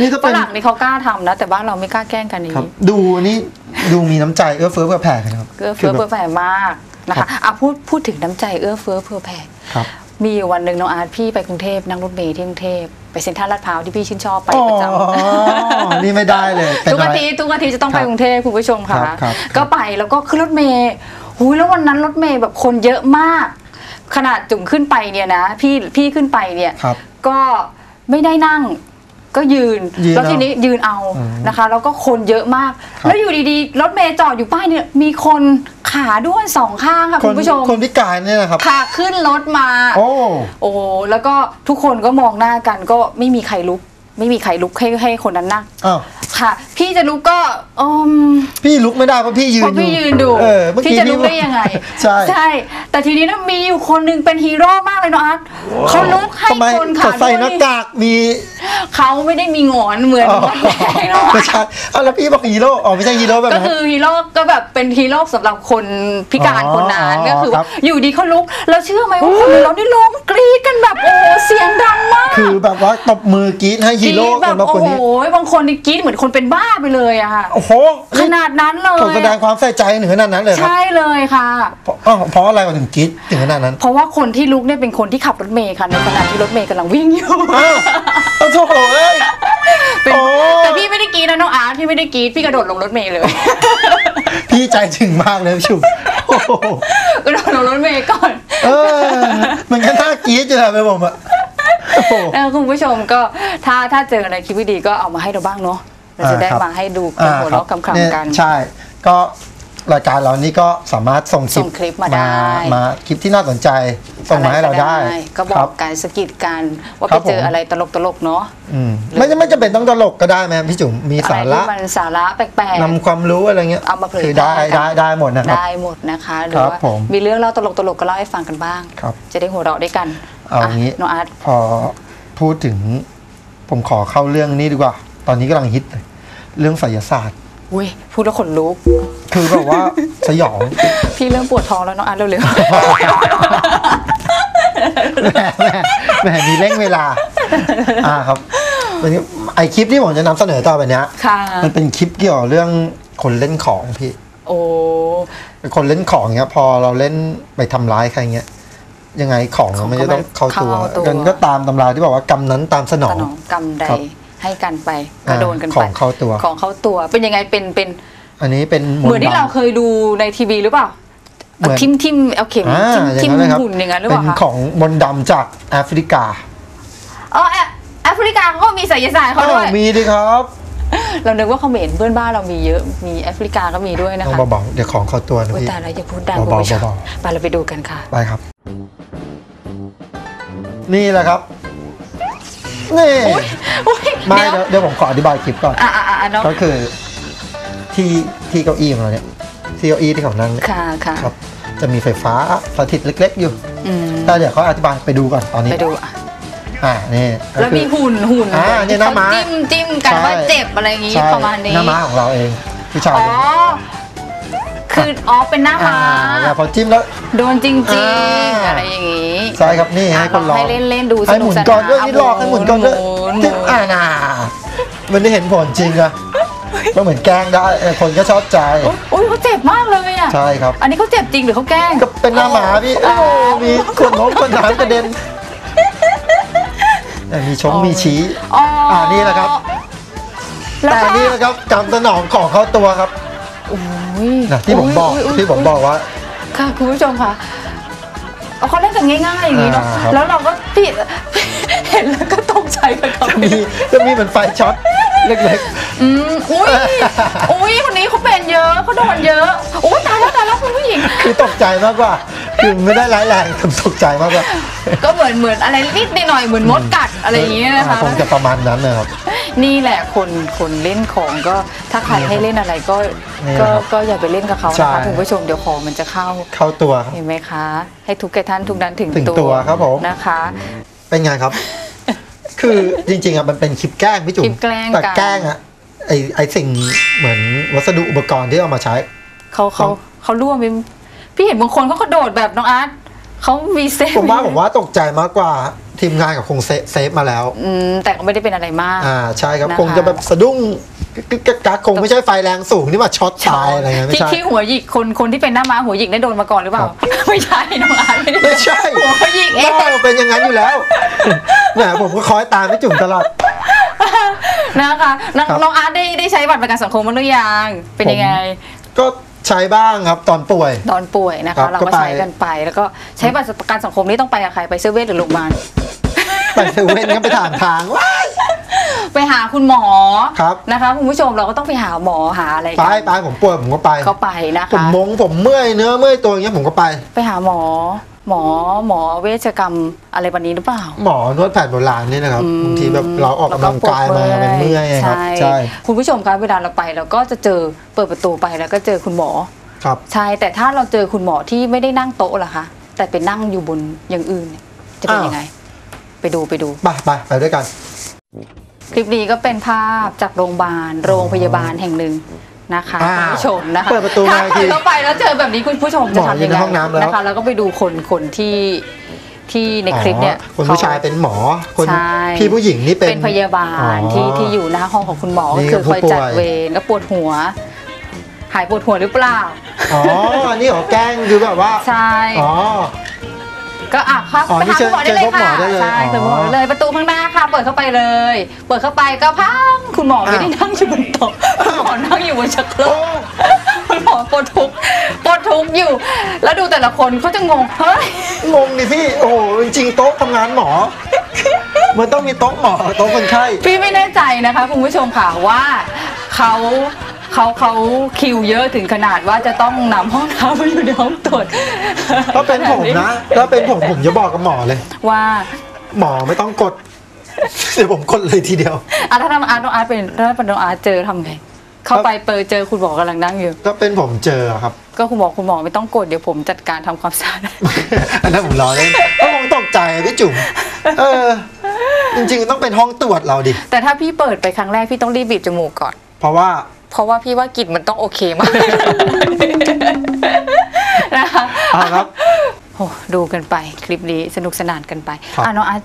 นี่ถ้าฝเป็นรั่งนี่เขากล้าทำนะ แต่บ้านเราไม่กล้าแกล้งกันอย่างครับนี้ดูนี่ดูมีน้ำใจเอื้อเฟื้อเผื่อแผ่กันครับเอื้อเฟื้อคืเผื่แบบอแผ่มากนะครัคะบ อะพูดพูดถึงน้ำใจเอื้อเฟื้อเผื่อแผ่ ครับ มีอยู่วันหนึ่งน้องอาร์ตพี่ไปกรุงเทพนั่งรถเมล์ที่กรุงเทพไปเซ็นทรัลลาดพร้าวที่พี่ชื่นชอบไปประจอ๋อนี่ไม่ได้เลยำเป็นทุกอะอาไร ทิตย์ทุกอาทิตย์จะต้องครัไปบกรุงเทพคุณผู้ชมค่ะครับครับก็ไปแล้วก็ขึ้นรถเมล์หุยแล้ววันนั้นรถเมล์แบบคนเยอะมาก ขนาดจุ่มขึ้นไปเนี่ยนะ พี่พี่ขึ้นไปเนี่ยครับก็ไม่ได้นั่ง ก็ยืนยืนแล้วเอาทีนี้ยืนเอาอืมนะคะ แล้วก็คนเยอะมากครับแล้วอยู่ดีๆ รถเมย์จอดอยู่ป้ายเนี่ยมีคนขาด้วนสองข้างค่ะคคุนณผู้ชมคนพิการเนี่ยนะครับพาขึ้นรถมา โอ้โอ้แล้วก็ทุกคนก็มองหน้ากันก็ไม่มีใครลุก ไม่มีใครลุกให้ให้คนนั้นนั่งอ้าว ค่ะ พี่จะลุกก็อืม พี่ลุกไม่ได้เพราะพี่ยืเพนราะอยู่พี่ยืนดูเออเมื่อพี่กี้จะลุกได้ยังไง ใช่ ใช่ แต่ทีนี้นะมีอยู่คนหนึงเป็นฮีโร่มากเลยเนาะอาร์ตเขาลุกให้ทำไมคนขาเขาใส่ด้วหน้ายกากมีเขาไม่ได้มีหงอนเหมือนอ๋อคนแรกเนาะไม่ใช่เอาแล้วพี่บอกฮีโร่อ๋อไม่ใช่ฮีโร่แบบก็นั้น คือฮีโร่ก็แบบเป็นฮีโร่สำหรับคนพิการอ๋อคนนั้นอ๋อก็คือครัว่าบอยู่ดีเขาลุกแล้วเชื่อไหมว่าคนเราได้ร้องกรี๊ดกันแบบโอ้โหเสียงดังมาก คือแบบว่าตบมือกรี๊ดให้ฮีโร่กดแบกับนมาโอ้คนโหนี้บางคนนี่กรี๊ดเหมือนคนเป็นบ้าไปเลยอะค่ะ โอ้โหขนาดนั้นเลย ผมแสดงความใส่ใจถึงขนาดนั้นเลยครับใช่เลยค่ะ เพราะอ้าวเพราะอะไรเขาถึงกรี๊ดถึงขนาดนั้นเพราะว่าคนที่ลุกเนี่ยเป็นคนที่ขับรถเมย์ค่ะในขณะที่รถเมย์กำลังวิ่งอยู่อ้าวโอ้โหเอ้ย เป็นโอ้ แต่พี่ไม่ได้กรี๊ดนะน้องอาร์ตพี่ไม่ได้กรี๊ดพี่กระโดดลงรถเมย์เลย พี่ใจถึงมากเลยพี่ชุบโอ้โหกระโดดลงรถเมย์ก่อน เออมันก็น่ากรี๊ดอยู่นะไปผมอะโอ้โห แล้วคุณผู้ชมก็ถ้าถ้าเจออะไรคลิปวิดีก็เอามาให้เราบ้างเนาะเราจะได้อ่าครับมาให้ดูกันหัวเราะอ่คำเนี่ยๆกัน ใช่ ก็รายการเรานี่ก็สามารถส่งคลิส่งคลิปมาได้มาคลิปที่น่าสนใจส่งมาให้เราได้อะก็บคอรักการสะกิดกันว่าครัไปบเจอผมอะไรตลกตลกๆเนาะอืมไม่ไม่จำเป็นต้องตลกก็ได้ไหมพี่จุ๋มมีอะไรสาระที่มันสาระแปลกนำความรู้อะไรเงี้ยเอามาเผยคือได้แพร่กันได้ได้หมดนะครับได้หมดนะคะหรืคอรับว่าผมมีเรื่องเล่าตลกตลกๆก็เล่าให้ฟังกันบ้างครับจะได้หัวเราะด้วยกัน เอางี้ะน้องอาร์ตพอพูดถึงผมขอเข้าเรื่องนี้ดีกว่า ตอนนี้กำลังฮิตเลยเรื่องไสยศาสตร์ อุ้ยพูดแล้วขนลุก คือแบบว่าสยอง พี่เริ่มปวดท้องแล้วน้องอาร์ตเร็วแหมแหมแหมมีเร่งเวลา อ่าครับวันนี้ไอคลิปที่ผมจะนำเสนอต่อไปเนี้ยๆค่ะมันเป็นคลิปเกี่ยวกับเรื่องคนเล่นของพี่ โอ้คนเล่นของเนี้ยพอเราเล่นไปทำร้ายใครเงี้ย ยังไงของมันจะต้องเข้าตัว กันก็ตามตำราที่บอกว่ากรรมนั้นตามสนอสงนองกรรมใดครับ ให้กันไปก็อ่าโดนกันขไปองเข้าตัว ของเข้าตัวเป็นยังไงเป็นเป็นอันนี้เป็นเหมือนที่เราเคยดูในทีวีหรือเปล่าเหมือน ทิมทิมเอาเข็มอ่าทิมอทิย่ามงนั้นเลยครับหุ่นอย่างนั้นหรือเปเป็นล่าขคะองมนต์ดำจากแอฟริกาอ๋อแอแอฟริกาเขาก็มีไสยศาสตร์เขาด้วยอ้าวมีดิครับเรานึกว่าเขมรเพื่อนบ้านเรามีเยอะมีแอฟริกาก็มีด้วยนะคะเบาๆเดี๋ยวของเข้าตัวนะโอ้ยพี่แต่ละอย่าพูดดังเบาๆคุณผู้ชมเบา ไปเราไปดูกันค่ะ ไปครับ นี่แหละครับ นี่อุ๊ยไม่เดี๋ยวเดี๋ยวเดี๋ยวผมขออธิบายคลิปก่อน อะอะอะเนาะก็คือ ที่ที่เก้าอี้ของเราเนี่ยที่เก้าอี้ที่เขานั่งเนี่ยค่ะค่ะครับ จะมีไฟฟ้าสถิตเล็ก ๆ อยู่อืมแต่เดี๋ยวเขาอธิบายไปดูก่อนตอนนี้ไปดูอะอ่านี่ก็แล้วคือ มีหุ่นหุ่นอ่าเนี่ยหน้าม้าจิ้มจิ้มกันใช่ ว่าเจ็บอะไรอย่างงี้ใช่ประมาณนี้หน้าม้าของเราเองผู้ชายอ๋อ คืออ๋อเป็นหน้าอ่าม้าแล้วพอจิ้มแล้วโดนจริงอ่าๆอะไรอย่างงี้ใช่ครับนี่ให้คนลองให้เล่นเล่นๆดูสให้หนุกมุนสนานก่อนด้วยเานี่หลอกให้หมุนก่อนด้วยหมุนหจิ้มมุนอ่าน่ามันได้เห็นผลจริงอะก็เหมือนแกล้งได้เออคนก็ชอบใจโอ๊ยโอ้ยเขาเจ็บมากเลยอะใช่ครับ อันนี้เขาเจ็บจริงหรือเขาแกล้งก็เป็นหน้าหมาพี่อ๋อโอ้มีขวดน้มขวดน้ำกระเด็นเออมีชงมีชี้อ๋ออ่านี่แหละครับแล้วแต่ก็นี่แหละครับกำสนองของเข้าตัวครับโอ้ย นะที่ผมบอกยยยที่ผมบอกว่า ค่ะคุณผู้ชมค่ะเอาเขาเล่นกันง่ายๆอย่างนี้เนาะอ่าครับ แล้วเราก็พี่เห็นแล้วก็ตกใจไปกับจะมีจะมีเหมือนไฟช็อตเล็ก อืมอุ้ยอุ้ยคนนี้เขาเป็นเยอะเขาโดนเยอะโอ้ยตายแล้วตายแล้วคุณผู้หญิง ๆ คือตกใจมากกว่า คือไม่ได้ร้ายแรงแต่ตกใจมากกว่าก็เหมือนเหมือนอะไรนิดหน่อยเหมือนมดกัดอะไรอย่างเงี้ยนะคะ คงจะประมาณนั้นนะครับ นี่แหละคนคนเล่นของก็ถ้าใครให้เล่นอะไรก็นี่ก็นะครับก็อย่าไปเล่นกับเขาใช่ นะคะคุณผู้ชมเดี๋ยวของมันจะเข้าเข้าตัวครับ เห็นไหมคะ ให้ทุกแก่ท่านทุกนั้นถึงถึงตัวครับผม นะคะ เป็นไงครับ คือจริงๆอะมันเป็นคลิปแกล้งพี่จุ๋คลิมปแกล้งแต่กันแกล้งอะไอไอสิ่งเหมือนวัสดุอุปกรณ์ที่เอามาใช้ เขาเขาเขาร่วมไปพี่เห็นบางคนเขากระโดดแบบน้องอาร์ตเขามีเซฟผมว่าผมว่าตกใจมากกว่า ทีมงานกับคงเซเซฟมาแล้วอืมแต่ก็ไม่ได้เป็นอะไรมาก อ่าใช่ครับนะคะ คงจะแบบสะดุ้งกึกกักกักคงไม่ใช่ไฟแรงสูงที่มาช็อตตายอะไรเงี้ยไม่ที่ใช่ ที่หัวหยิกคนคนที่เป็นหน้าม้าหัวหยิกได้โดนมาก่อนหรือเปล่าครับไม่ใช่น้องอาร์ตไม่ได้ไม่ใช่ หัวหยิกเองเราเป็นอย่างนั้นอยู่แล้วแหมผมก็คอยตามพี่จุ๋มตลอด นะคะน้องครับ น้องอาร์ตได้ได้ใช้บัตรประกันสังคมบ้างหรือยังเป็นยังไง ก็ใช้บ้างครับตอนป่วย ตอนป่วยนะครัคะ บเราก็ก็ไป ใช้กันไปแล้วก็ใช้บัตรประกันสังคมนี่ต้องไปกับใครไปเซเว่นหรือโรงพยาบาล ไปเซเว่นก็ไปถามทางว้าย ไปหาคุณหมอครับ นะคะคุณผู้ชมเราก็ต้องไปหาหมอหาอะไรไปกันไปผมป่วยผมก็ไปก็ไปนะผมคะ มงผมเมื่อยเนื้อเมื่อยตัวอย่างเงี้ยผมก็ไป ไปหาหมอ หมอหมอเวชกรรมอะไรแบบนี้หรือเปล่า หมอนวดแผนโบราณนี่นะครับบางทีแบบเราออกกำลังกายมามันเมื่อยครับ ใช่ใช่คุณผู้ชมคะเวลาเราไปเราก็จะเจอเปิดประตูไปแล้วก็เจอคุณหมอ ครับ ใช่ แต่ถ้าเราเจอคุณหมอที่ไม่ได้นั่งโต๊ะล่ะคะ แต่เป็นนั่งอยู่บนอย่างอื่นเนี่ยจะเป็นอ้าว ยังไง ไปดูไปดู ไปไปไปด้วยกัน คลิปนี้ก็เป็นภาพจากโรงพยาบาล โรงพยาบาลแห่งหนึ่งนะคะอ้าวคุณผู้ชมนะคะเปิดประตูถ้ามาอีกทีเปิดเข้าไปแล้วเจอแบบนี้คุณผู้ชมจะหมออยู่ทำยังในไงห้องน้ำแล้ว นะคะแล้วก็ไปดูคนคนที่ที่ในคลิปเนี่ย อ๋อคนผู้ชายเป็นหมอคนใช่ พี่ผู้หญิงนี่เป็น เป็นพยาบาลที่ที่อยู่หน้าห้องของคุณหมอนี่ก็คือผู้คอยป่วยจัดเวรก็ปวดหัว หายปวดหัวหรือเปล่า อ๋ออันนี้เหรอแกล้งคือแบบว่าใช่ อ๋อ ก็อะครับอ๋อไปนี่หาคุณหมอได้เลยเจอพบหมค่ะอได้เลยใช่อ๋อเปิดหมอได้เลยประตูข้างหน้าค่ะ เปิดเข้าไปเลย เปิดเข้าไปก็พังคุณหมอไม่ได้นั่งอยู่บนโต๊ะคุณหมอนั่งอยู่บนชักโครโอ้กคุณหมอปวดทุกข์ปวดทุกข์อยู่ แล้วดูแต่ละคนเขาจะงงเฮ้ย งงดิพี่ โอ้โห จริงๆโต๊ะทำงานหมอ มันต้องมีโต๊ะหมอโต๊ะคนไข้ พี่ไม่แน่ใจนะคะคุณผู้ชมค่ะว่าเขา เขาเขาคิวเยอะถึงขนาดว่าจะต้องนำห้องน้ำมาอยู่ในห้องตรวจถ้าเป็นผมนะถ้าเป็นผมผมจะบอกกับหมอเลย ว่าหมอไม่ต้องกด เดี๋ยวผมกดเลยทีเดียวอะถ้าทำอาร์ตน้องอาร์ตเป็นถ้าเป็นน้องอาร์ตเจอทำไง เข้าไปเปิดเจอคุณหมอกำลังนั่งอยู่ ถ้าเป็นผมเจอครับ ก็คุณหมอคุณหมอไม่ต้องกดเดี๋ยวผมจัดการทำความสะอาดอันนั้นผมรอเล่นก็คงตกใจพี่จุ๋มเออ จริงๆต้องเป็นห้องตรวจเราดิแต่ถ้าพี่เปิดไปครั้งแรกพี่ต้องรีบบีบจมูกก่อน เพราะว่า เพราะว่าพี่ว่ากลิ่นมันต้องโอเคมากนะคะอ่าครับ โอ้ดูกันไปคลิปนี้สนุกสนานกันไป ครับ อะน้องอาร์ต